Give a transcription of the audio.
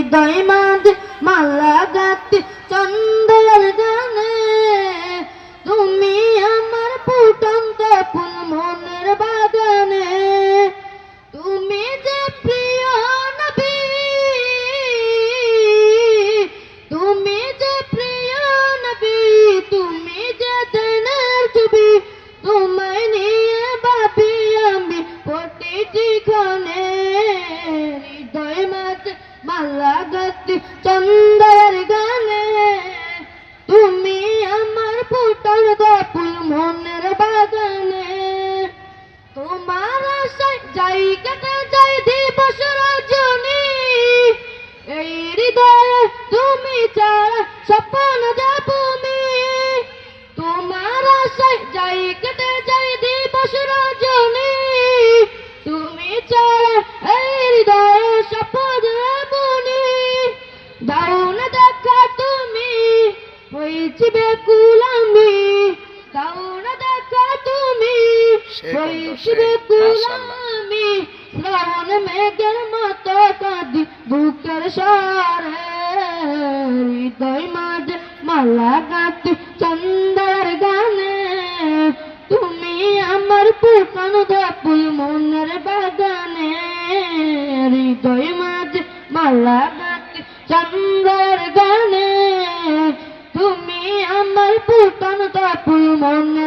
হৃদয় মাঝে মালা গাতে মালা চন্দ্রের গানে। তুমি আমার ফুটার ফুল মনের বাগানে। তোমার আশায় যাই কেটে যাই দিবস রজনী। এই হৃদয়ে তুমি ছাড়া স্বপ্ন যাবনি। তোমার আশায় যাই কেটে যাই দিবস রজনী। তুমি ছাড়া এই হৃদয়ে স্বপ্ন যাবনি দাও না দেখা তুমি হয়েছি বেকুল আমি দাও না দেখা তুমি। হয়েছি। বেকুল আমি শ্রাবণ মেঘের মতো কাঁদি বুকের সরে হৃদয় মাঝে মালা গাতি চন্দ্রের গানে। তুমি আমার পুকান ফুল মনের বাগানে হৃদয় মাঝে মালা গাতি চন্দ্রের গানে। ফুল মনের বাগানে